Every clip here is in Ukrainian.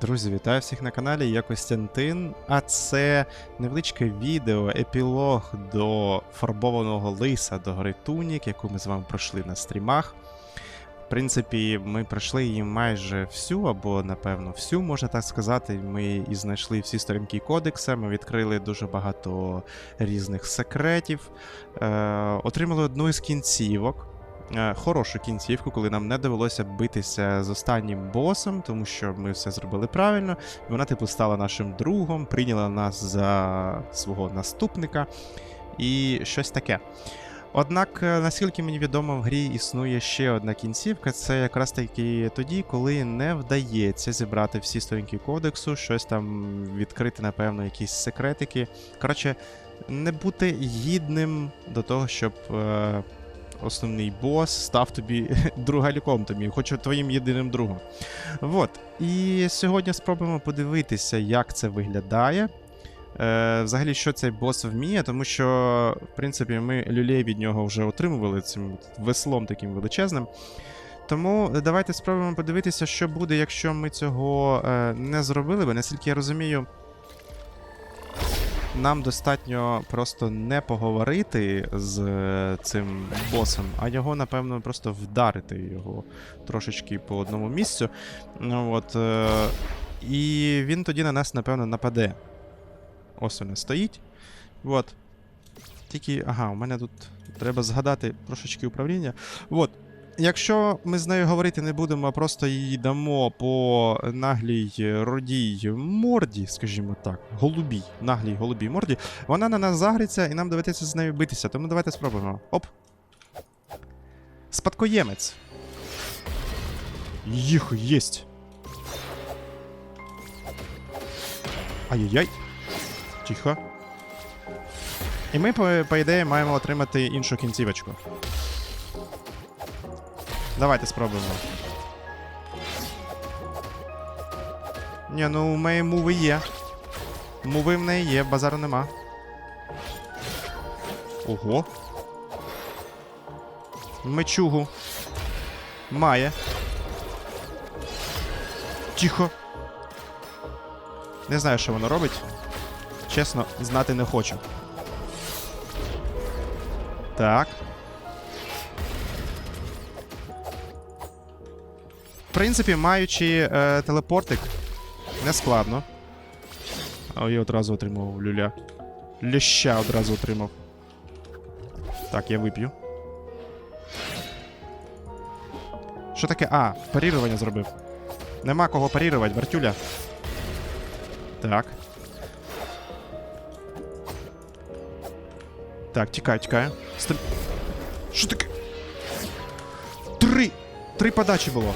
Друзі, вітаю всіх на каналі. Я Костянтин. А це невеличке відео, епілог до фарбованого лиса до гри Тунік, яку ми з вами пройшли на стрімах. В принципі, ми пройшли її майже всю, або, напевно, всю, можна так сказати. Ми і знайшли всі сторінки кодекса, ми відкрили дуже багато різних секретів, е, отримали одну із кінцівок хорошу кінцівку, коли нам не довелося битися з останнім босом, тому що ми все зробили правильно. Вона, типу, стала нашим другом, прийняла нас за свого наступника і щось таке. Однак, е, наскільки мені відомо, в грі існує ще одна кінцівка, це якраз таки тоді, коли не вдається зібрати всі сторінки кодексу, щось там відкрити, напевно, якісь секретики. Коротше, не бути гідним до того, щоб е, основний бос став тобі другаліком тобі, хоч твоїм єдиним другом. Вот. І сьогодні спробуємо подивитися, як це виглядає. Е, взагалі, що цей бос вміє, тому що, в принципі, ми люлей від нього вже отримували цим веслом таким величезним. Тому давайте спробуємо подивитися, що буде, якщо ми цього е, не зробили. Бо наскільки я розумію, нам достатньо просто не поговорити з е, цим босом, а його, напевно, просто вдарити його трошечки по одному місцю. Ну, от, е, і він тоді на нас, напевно, нападе. Ось вона стоїть. От. Тільки, ага, у мене тут треба згадати трошечки управління. От. Якщо ми з нею говорити не будемо, а просто їй дамо по наглій родій морді, скажімо так, голубій, наглій голубій морді, вона на нас загриться і нам доведеться з нею битися. Тому давайте спробуємо. Оп. Спадкоємець. Їх єсть. Ай-яй-яй. Тихо. І ми, по, по ідеї, маємо отримати іншу кінцівочку. Давайте спробуємо. Ні, ну у неї муви є. Муви в неї є, базару нема. Ого. Мечугу. Має. Тихо. Не знаю, що воно робить. Чесно, знати не хочу. Так. В принципі, маючи е, телепортик, не складно. А я одразу отримав люля. Ляща одразу отримав. Так, я вип'ю. Що таке? А, парірування зробив. Нема кого парірувати, Бартюля. Так. Так, тікаю, тікаю. Що таке? Три! Три подачі було.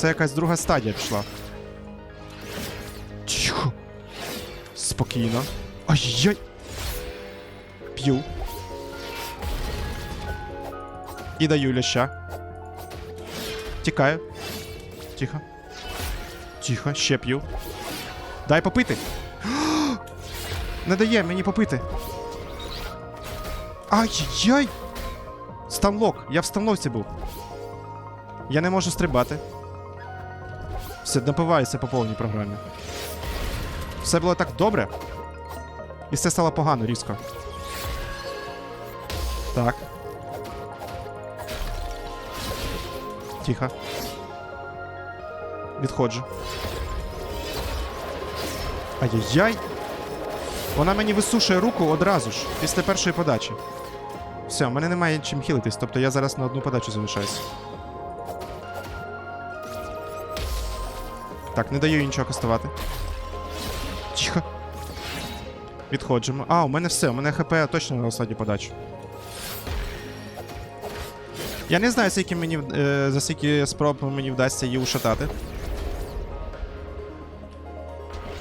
Це якась друга стадія пішла. Тихо. Спокійно. Ай-яй! П'ю. І даю ляща. Тікаю. Тихо. Тихо, ще п'ю. Дай попити. Не дає мені попити. Ай-яй! Станлок! Я в станлоці був. Я не можу стрибати. Все, напиваюся по повній програмі. Все було так добре. І все стало погано різко. Так. Тихо. Відходжу. Ай-яй-яй! Вона мені висушує руку одразу ж, після першої подачі. Все, в мене немає чим хілитись, тобто я зараз на одну подачу залишаюсь. Так, не даю нічого кастувати. Тихо. Відходжимо. А, у мене все, у мене ХП точно на останню подачу. Я не знаю, скільки мені, е, за скільки спроб мені вдасться її ушатати.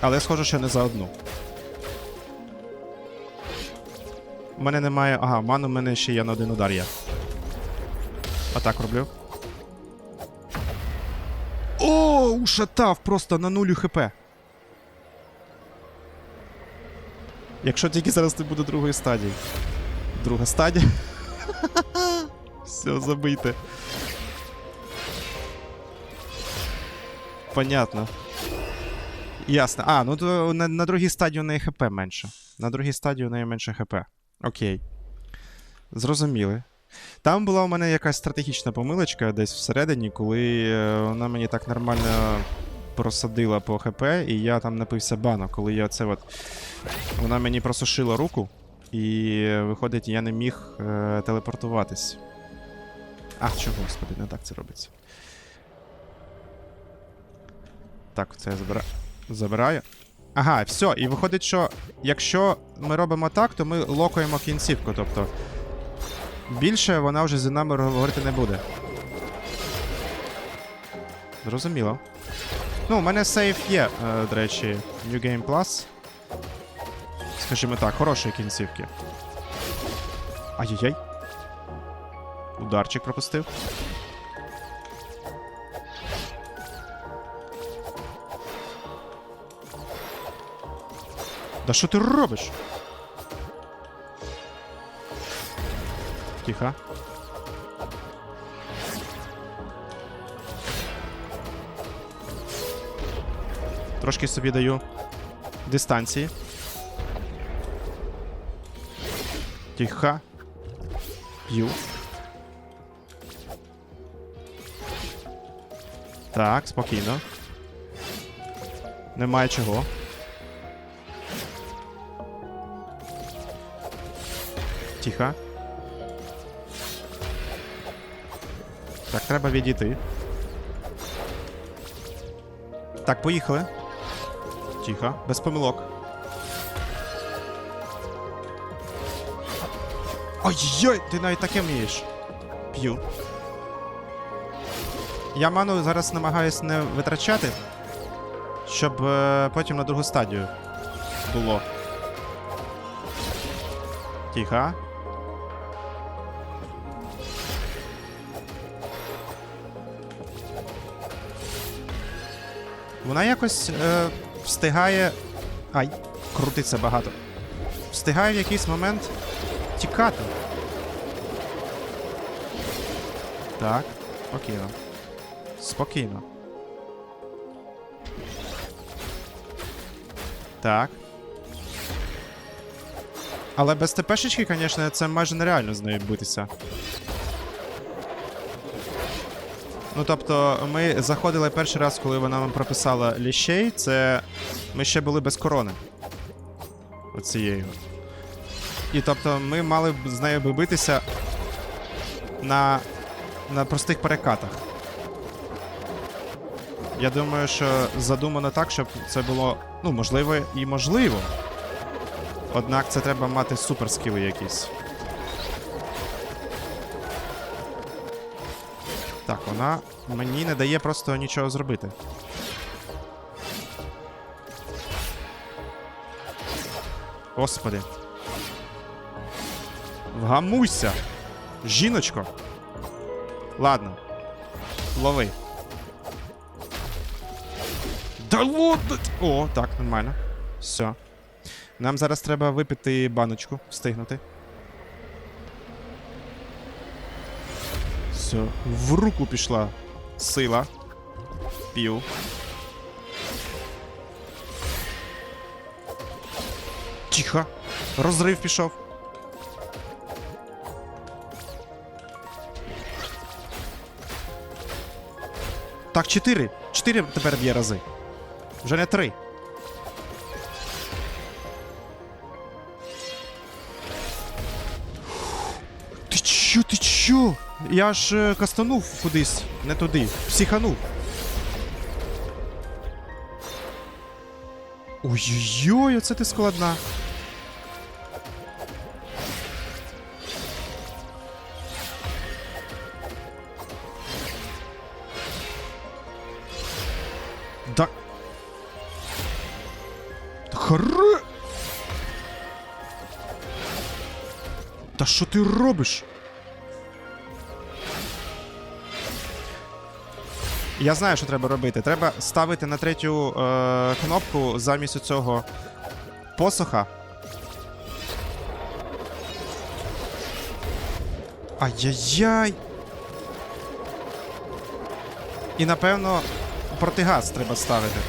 Але схоже, що не за одну. У мене немає. Ага, ману в мене ще є на один удар є. Атак роблю. О, ушатав просто на нулю хп. Якщо тільки зараз не буде другої стадії. Друга стадія. Все, забийте. Понятно. Ясно. А, ну то на, на другій стадії у неї ХП менше. На другій стадії у неї менше ХП. Окей. Зрозуміли. Там була у мене якась стратегічна помилочка десь всередині, коли е, вона мені так нормально просадила по ХП, і я там напився бану, коли я це от. Вона мені просушила руку, і е, виходить, я не міг е, телепортуватись. Ах, чого, господи, не так це робиться. Так, це я забира... забираю. Ага, все, і виходить, що якщо ми робимо так, то ми локуємо кінцівку, тобто. Більше вона вже зі нами говорити не буде. Зрозуміло. Ну, у мене сейф є, е, до речі, New Game Plus. Скажімо так, хорошої кінцівки. Ай-яй-яй. Ударчик пропустив. Да що ти робиш? Тихо. Трошки собі даю дистанції. Тихо. П'ю. Так, спокійно. Немає чого. Тихо. Так, треба відійти. Так, поїхали. Тихо, без помилок. Ой-ой, ти навіть таке вмієш. П'ю. Я ману зараз намагаюсь не витрачати, щоб е, потім на другу стадію було. Тихо. Вона якось е, встигає. Ай, крутиться багато. Встигає в якийсь момент тікати. Так, спокійно. Спокійно. Так. Але без ТПшечки, звісно, це майже нереально з нею битися. Ну, тобто, ми заходили перший раз, коли вона нам прописала ліщей, це ми ще були без корони. Оцією. І тобто ми мали б з нею би битися на, на простих перекатах. Я думаю, що задумано так, щоб це було, ну, можливо, і можливо. Однак це треба мати суперскіли якісь. Так, вона мені не дає просто нічого зробити. Господи. Вгамуйся! Жіночко. Ладно. Лови. Да ладно! О, так, нормально. Все. Нам зараз треба випити баночку, встигнути. Все, в руку пішла сила. П'ю. Тихо. Розрив пішов. Так, чотири. Чотири тепер б'є рази. Вже не три. Я ж е, кастанув кудись, не туди. Психанув. Ой-ой-ой, оце ти складна. Да. Харе! Та що ти робиш? Я знаю, що треба робити. Треба ставити на третю е, кнопку замість цього посоха. Ай-яй-яй. І напевно протигаз треба ставити.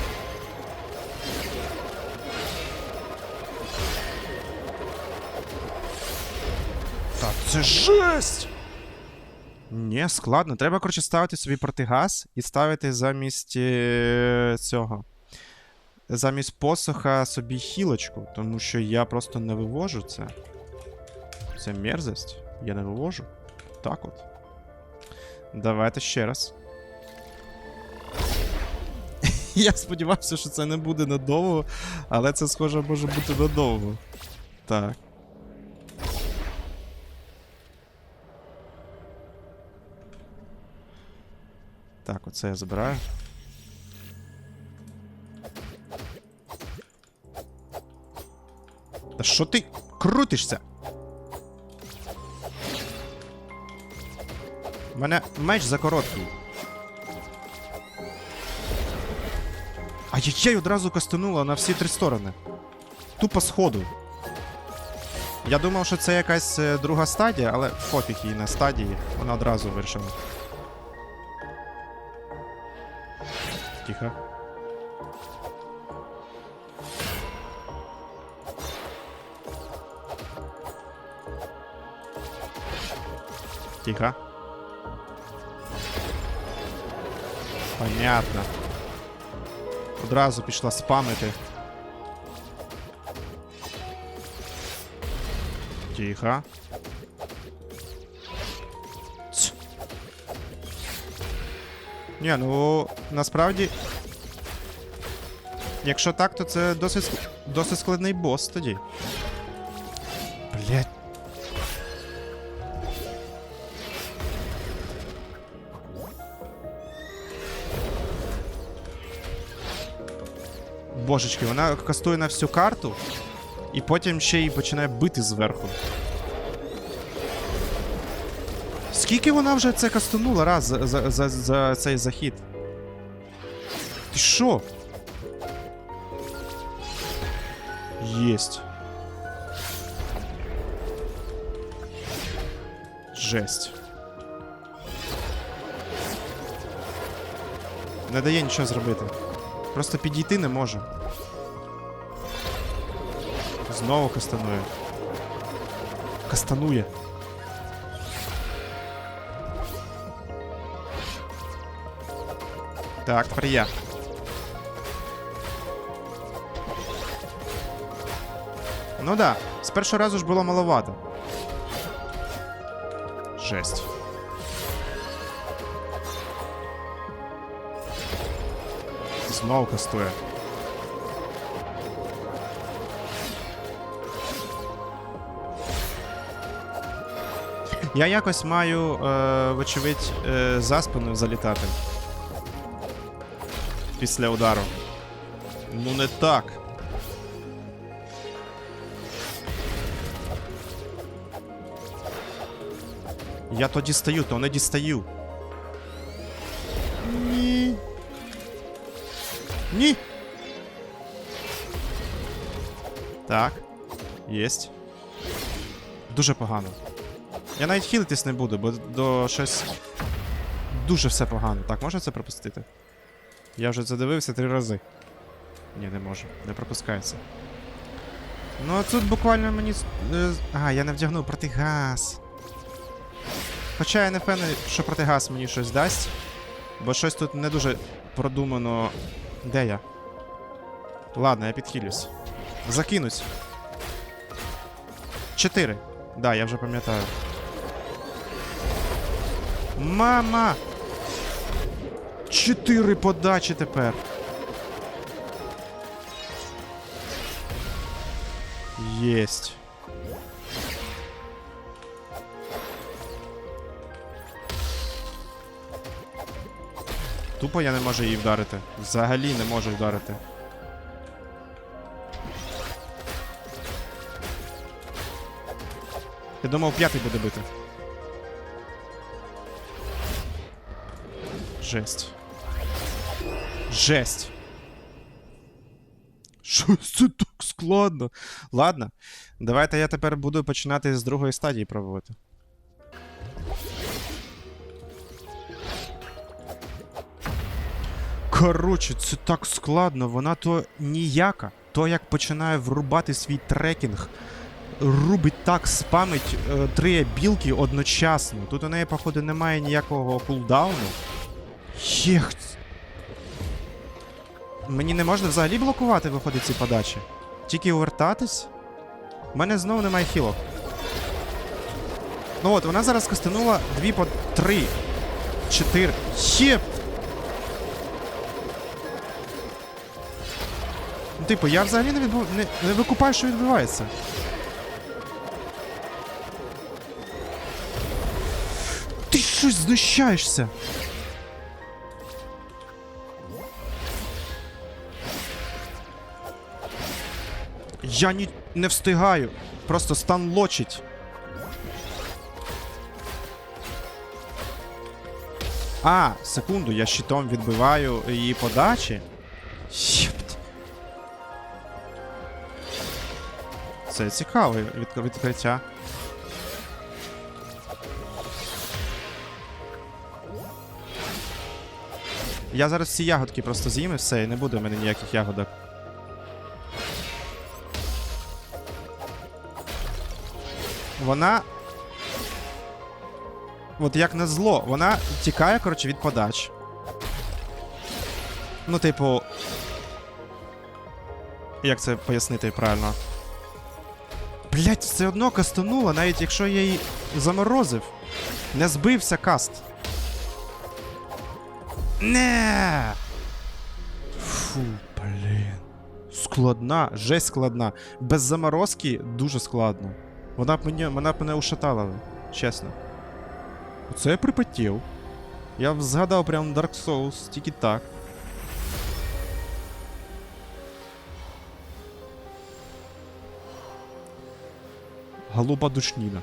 Так, це жесть! Ні, складно. Треба, коротше, ставити собі протигаз і ставити замість е, цього. Замість посоха собі хілочку, тому що я просто не вивожу це. Це мерзость. Я не вивожу. Так от. Давайте ще раз. Я сподівався, що це не буде надовго, але це схоже може бути надовго. Так. Так, оце я забираю. Та що ти крутишся? У мене меч за короткий. А яй одразу кастанула на всі три сторони. Тупо сходу. Я думав, що це якась е, друга стадія, але пофіг їй на стадії. Вона одразу вирішила. Тихо. Тихо. Понятно. Одразу пішла спамити. Тихо. Ні, ну насправді. Якщо так, то це досить, досить складний бос тоді. Блять. Божечки, вона кастує на всю карту, і потім ще й починає бити зверху. Скільки вона вже це кастанула раз за, за, за, за цей захід? Ти що? Єсть. Жесть. Не дає нічого зробити. Просто підійти не може. Знову кастанує. Кастанує. Так, тепер. Ну да, з першого разу ж було маловато. Жесть. Знову кастує. Я якось маю, е, вочевидь, е, за спину залітати. Після удару. Ну не так. Я то дістаю, то не дістаю. Ні. Ні. Так. Єсть. Дуже погано. Я навіть хілитись не буду, бо до щось. Дуже все погано. Так, можна це пропустити? Я вже задивився три рази. Ні, не можу. Не пропускається. Ну, а тут буквально мені. е, Ага, я не вдягнув протигаз. Хоча я не впевнений, що протигаз мені щось дасть. Бо щось тут не дуже продумано. Де я? Ладно, я підхилюсь. Закинусь. Чотири. Да, я вже пам'ятаю. Мама! Чотири подачі тепер. Єсть. Тупо я не можу її вдарити. Взагалі не можу вдарити. Я думав, п'ятий буде бити. Жесть. Жесть. Щось це так складно. Ладно, давайте я тепер буду починати з другої стадії пробувати. Коротше, це так складно, вона то ніяка. То як починає врубати свій трекінг, рубить так спамить е, три білки одночасно. Тут у неї, походу, немає ніякого кулдауну. Єх. Мені не можна взагалі блокувати, виходить, ці подачі. Тільки увертатись. У мене знову немає хілок. Ну от, вона зараз кастанула дві по три. Чотири. Єп! Ну, типу, я взагалі не, відбув... не, не викупаю, що відбувається. Ти щось знущаєшся. Я ні... не встигаю. Просто стан лочить. А, секунду, я щитом відбиваю її подачі. Це цікаве відк- відкриття. Я зараз всі ягодки просто з'їм і все, і не буде в мене ніяких ягодок. Вона. От як на зло, вона тікає, коротше, від подач. Ну, типу. Як це пояснити правильно? Блять, все одно кастанула, навіть якщо я її заморозив. Не збився каст. Не. Фу, блін. Складна, жесть складна. Без заморозки дуже складно. Вона б мені, вона б мене ушатала, чесно. Оце я припотів. Я б згадав прям Dark Souls, тільки так. Голуба душніна.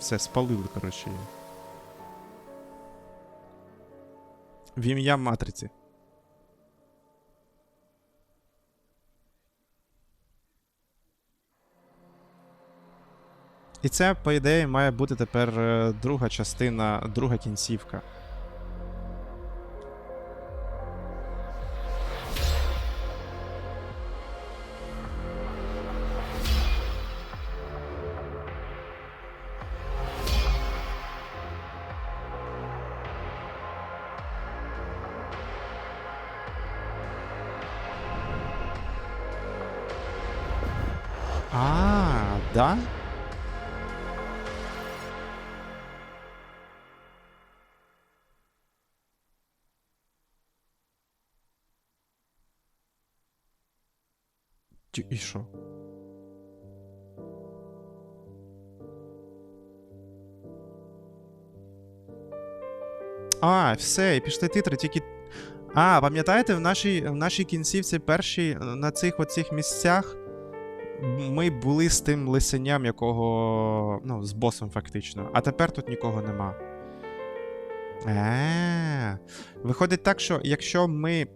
Все, спалили, коротше. В ім'я матриці. І це, по ідеї, має бути тепер е, друга частина, друга кінцівка. А, да? І що? А, все, і пішли титри, тільки. А, пам'ятаєте, в нашій, в нашій кінцівці першій на цих оцих місцях ми були з тим лисеням, якого. Ну, з босом, фактично. А тепер тут нікого нема. Е, Виходить так, що якщо ми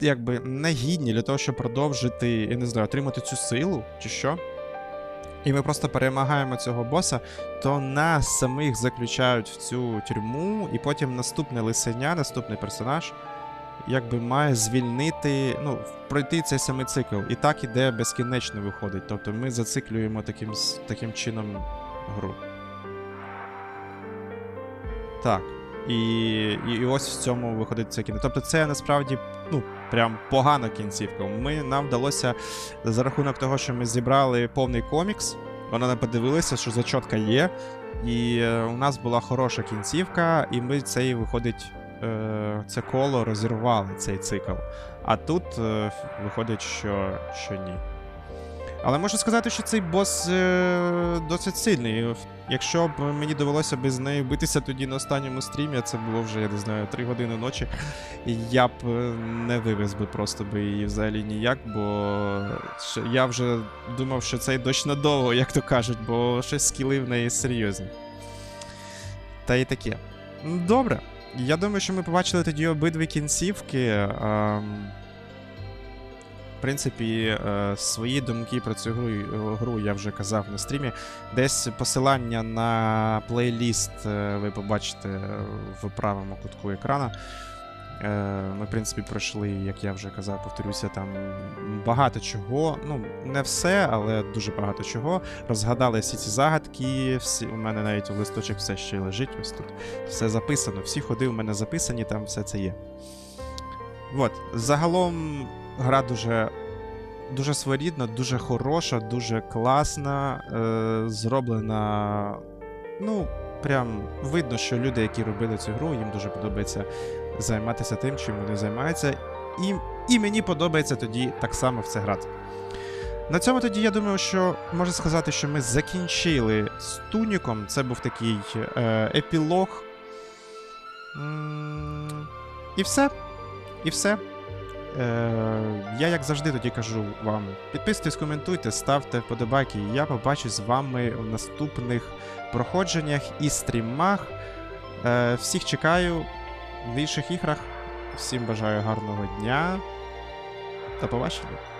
якби не для того, щоб продовжити, я не знаю, отримати цю силу, чи що. І ми просто перемагаємо цього боса, то нас самих заключають в цю тюрму, і потім наступне лисеня, наступний персонаж, якби має звільнити, ну, пройти цей самий цикл. І так іде безкінечно виходить. Тобто ми зациклюємо таким, таким чином гру. Так. І, і, і ось в цьому виходить це кінець. Тобто це насправді ну, прям погана кінцівка. Ми, нам вдалося за рахунок того, що ми зібрали повний комікс. Вона не подивилася, що зачотка є. І е, у нас була хороша кінцівка, і ми цей виходить. Е, Це коло розірвали цей цикл. А тут е, виходить, що, що ні. Але можу сказати, що цей бос е, досить сильний. Якщо б мені довелося би з нею битися тоді на останньому стрімі, це було вже, я не знаю, 3 години ночі, я б не вивез би просто би її взагалі ніяк, бо я вже думав, що цей дощ надовго, як то кажуть, бо щось скіли в неї серйозні. Та й таке. Добре. Я думаю, що ми побачили тоді обидві кінцівки. Ем... В принципі, е, свої думки про цю гру, гру я вже казав на стрімі. Десь посилання на плейліст е, ви побачите в правому кутку екрана. Е, Ми, в принципі, пройшли, як я вже казав, повторюся, там багато чого. Ну, не все, але дуже багато чого. Розгадали всі ці загадки. Всі, у мене навіть у листочок все ще лежить. Ось тут все записано. Всі ходи у мене записані, там все це є. От, загалом гра дуже, дуже своєрідна, дуже хороша, дуже класна, е, зроблена. Ну, прям видно, що люди, які робили цю гру, їм дуже подобається займатися тим, чим вони займаються. І, і мені подобається тоді так само в це грати. На цьому тоді я думаю, що можна сказати, що ми закінчили з Туніком. Це був такий е, епілог. І все. І все. Е, я, як завжди, тоді кажу вам: підписуйтесь, коментуйте, ставте вподобайки. Я побачусь з вами в наступних проходженнях і стрімах. Е, всіх чекаю в інших іграх. Всім бажаю гарного дня. До побачення.